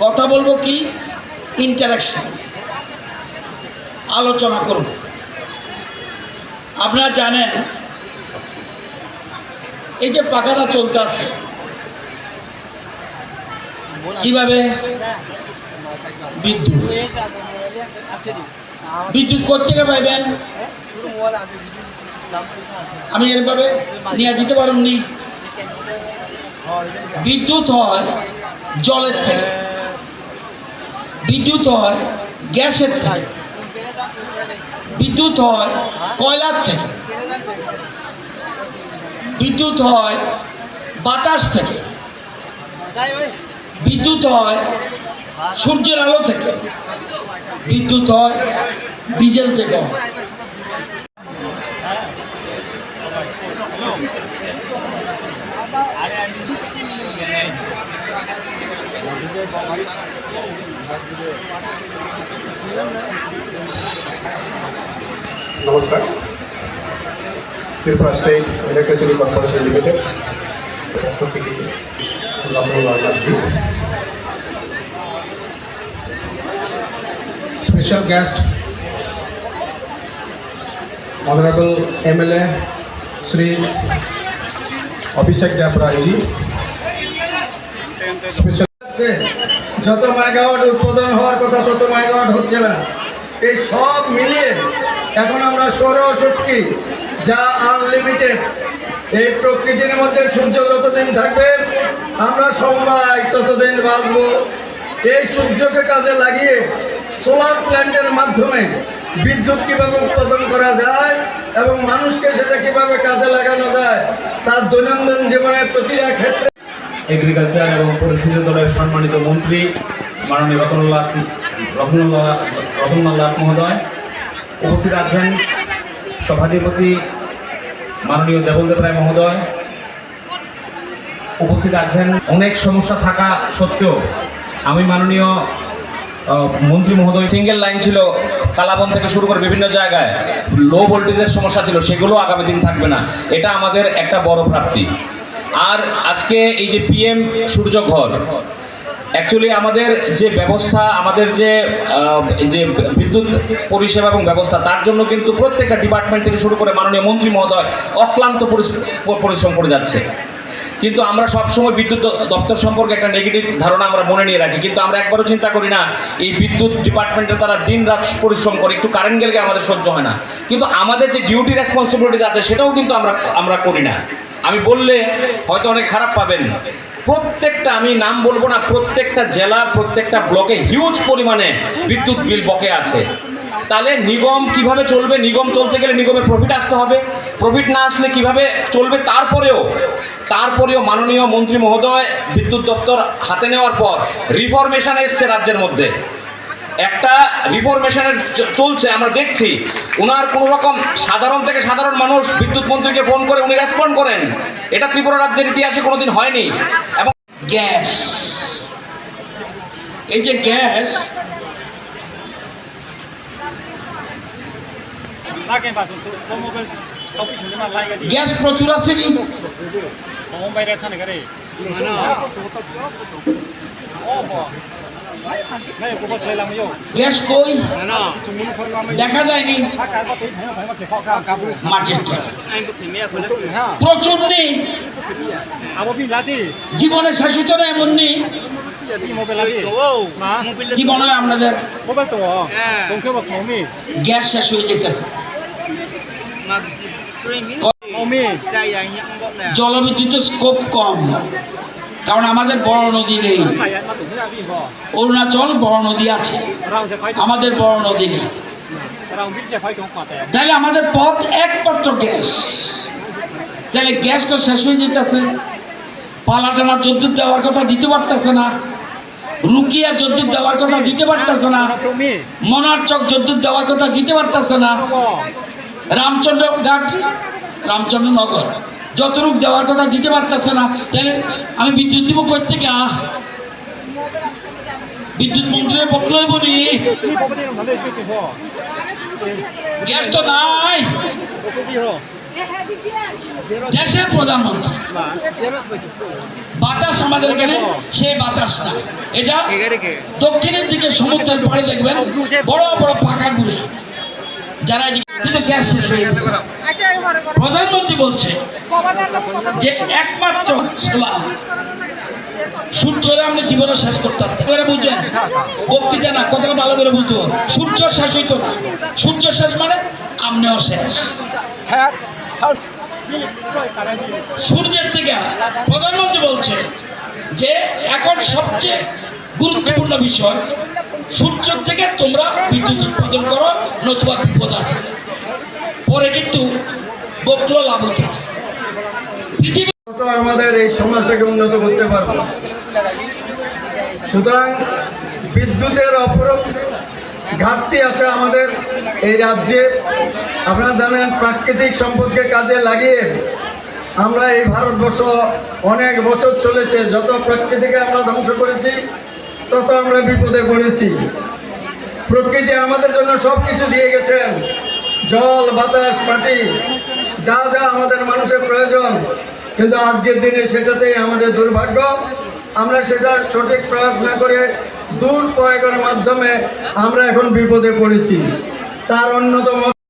কথা বলব কি? ইন্টারাকশন আলোচনা করব। আপনারা জানেন, এই যে পাখাটা চলতে আছে, কীভাবে? বিদ্যুৎ। বিদ্যুৎ কোথেকে পাইবেন? আমি এরভাবে নিয়ে দিতে পারুননি। বিদ্যুৎ হয় জলের থেকে। বিদ্যুৎ হয় গ্যাসের থেকে। বিদ্যুৎ হয় কয়লার থেকে। বিদ্যুৎ হয় বাতাস থেকে। বিদ্যুৎ হয় সূর্যের আলো থেকে। বিদ্যুৎ হয় ডিজেল থেকে। হয়। নমস্কার Tripura state electricity corporation limited পক্ষ থেকে Rammohan Lalji special guest honourable MLA Shri Abhishek Deb Rayji special হচ্ছে যত মেগাওয়াট উৎপাদন হওয়ার কথা তত মেগাওয়াট হচ্ছে না। এই সব মিলিয়ে এখন আমরা সৌরশক্তি যা আনলিমিটেড এই প্রকৃতির মধ্যে সূর্য যতদিন থাকবে, আমরা সবাই ততদিন বাঁচব। এই সূর্যকে কাজে লাগিয়ে সোলার প্ল্যান্টের মাধ্যমে বিদ্যুৎ কীভাবে উৎপাদন করা যায় এবং মানুষকে সেটা কীভাবে কাজে লাগানো যায়, তার দৈনন্দিন জীবনের প্রতিটা ক্ষেত্রে এগ্রিকালচার এবং পরিষদীয় দলের সম্মানিত মন্ত্রী মাননীয় রতনুল্লাহ রতনুল্লাহ রতনুল্লাহ মহোদয় উপস্থিত আছেন সভাধিপতি মাননীয় দেবন্দেব রায় মহোদয়। উপস্থিত আছেন অনেক সমস্যা থাকা সত্ত্বেও আমি মাননীয় মন্ত্রী মহোদয় সিঙ্গেল লাইন ছিল, কালাবন থেকে শুরু করে বিভিন্ন জায়গায় লো ভোল্টেজের সমস্যা ছিল, সেগুলো আগামী দিন থাকবে না। এটা আমাদের একটা বড় প্রাপ্তি। আর আজকে এই যে পিএম সূর্য ঘর অ্যাকচুয়ালি আমাদের যে ব্যবস্থা, আমাদের যে যে বিদ্যুৎ পরিষেবা এবং ব্যবস্থা, তার জন্য কিন্তু প্রত্যেকটা ডিপার্টমেন্ট থেকে শুরু করে মাননীয় মন্ত্রী মহোদয় অক্লান্ত পরিশ- পরিশ্রম করে যাচ্ছে। কিন্তু আমরা সবসময় বিদ্যুৎ দপ্তর সম্পর্কে একটা নেগেটিভ ধারণা আমরা মনে নিয়ে রাখি, কিন্তু আমরা একবারও চিন্তা করি না, এই বিদ্যুৎ ডিপার্টমেন্টে তারা দিন রাত পরিশ্রম করে, একটু কারেন্ট গেলে আমাদের সহ্য হয় না। কিন্তু আমাদের যে ডিউটি রেসপন্সিবিলিটিস আছে, সেটাও কিন্তু আমরা আমরা করি না। আমি বললে হয়তো অনেক খারাপ পাবেন। প্রত্যেকটা আমি নাম বলব না, প্রত্যেকটা জেলা, প্রত্যেকটা ব্লকে হিউজ পরিমাণে বিদ্যুৎ বিল বকে আছে। তাহলে নিগম কীভাবে চলবে? নিগম চলতে গেলে নিগমে প্রফিট আসতে হবে। প্রফিট না আসলে কীভাবে চলবে? তারপরেও তারপরেও মাননীয় মন্ত্রী মহোদয় বিদ্যুৎ দপ্তর হাতে নেওয়ার পর রিফরমেশন এসছে রাজ্যের মধ্যে। একটা রিফরমেশনের চলছে আমরা দেখছি। উনার কোনো রকম সাধারণ থেকে সাধারণ মানুষ বিদ্যুৎ মন্ত্রীকে ফোন করে উনি রেসপন্ড করেন। এটা ত্রিপুরা রাজ্যের ইতিহাসে কোনোদিন হয়নি। এবং গ্যাস। এই যে গ্যাস. গ্যাস প্রচুর আছে নি? গ্যাস কই দেখা শাসিত এমন নেই কি মনে হয় আপনাদের গ্যাস শেষ হয়ে যেতেছে জলবিদ্যুৎ কম কারণ আমাদের বড় নদী নেই. অরুণাচল বড় নদী আছে. আমাদের বড় নদী নেই. তাহলে আমাদের পথ একমাত্র গ্যাস তাহলে গ্যাস তো শেষ হয়ে যেতেছে পালাটানা যদ্দুর দেওয়ার কথা দিতে পারতেছে না রুকিয়া যদ্দুর দেওয়ার কথা দিতে পারতেছে না To mi. মনার চক যদ্দুর দেওয়ার কথা দিতে পারতেছে না রামচন্দ্র ঘাট রামচন্দ্র নগর যতটুক দেওয়ার কথা দিতে পারতেছে না, তাহলে আমি বিদ্যুৎ দিব কই থেকে? আহ! বিদ্যুৎ মন্ত্রীর বকলই বলি. গ্যাস তো নাই. দেশের প্রধানমন্ত্রী। বাতাস আমাদের এখানে, সেই বাতাস না। এটা দক্ষিণের দিকে সমুদ্রের পাড়ে দেখবেন, বড় বড় পাকা ঘুরে যারা কিন্তু গ্যাস শেষ হয়ে প্রধানমন্ত্রী বলছে যে একমাত্র সূর্যরে আপনি জীবনে শেষ করতে পারতেন করে বুঝছেন? বক্তৃতা না, কথাটা ভালো করে বুঝতে হবে। সূর্য শেষ হইতো না। সূর্য শেষ মানে আপনিও শেষ। সূর্যের থেকে প্রধানমন্ত্রী বলছে যে, এখন সবচেয়ে গুরুত্বপূর্ণ বিষয়, সূর্য থেকে তোমরা বিদ্যুৎ উৎপাদন করো, নতুবা বিপদ আছে পরে কিন্তু বক্র লাভ হতে। আমাদের এই সমাজটাকে উন্নত করতে পারব। সুতরাং বিদ্যুতের অপর ঘাটতি আছে আমাদের এই রাজ্যে। আপনারা জানেন, প্রাকৃতিক সম্পদকে কাজে লাগিয়ে আমরা এই ভারতবর্ষ অনেক বছর চলেছে। যত প্রকৃতিকে আমরা ধ্বংস করেছি, তত আমরা বিপদে পড়েছি। প্রকৃতি আমাদের জন্য সব কিছু দিয়ে গেছেন। জল, বাতাস, মাটি, যা যা আমাদের মানুষের প্রয়োজন কিন্তু আজকের দিনে সেটাতেই আমাদের দুর্ভাগ্য। আমরা সেটার সঠিক প্রয়োগ না করে দূর প্রয়োগের মাধ্যমে আমরা এখন বিপদে পড়েছি। তার অন্যতম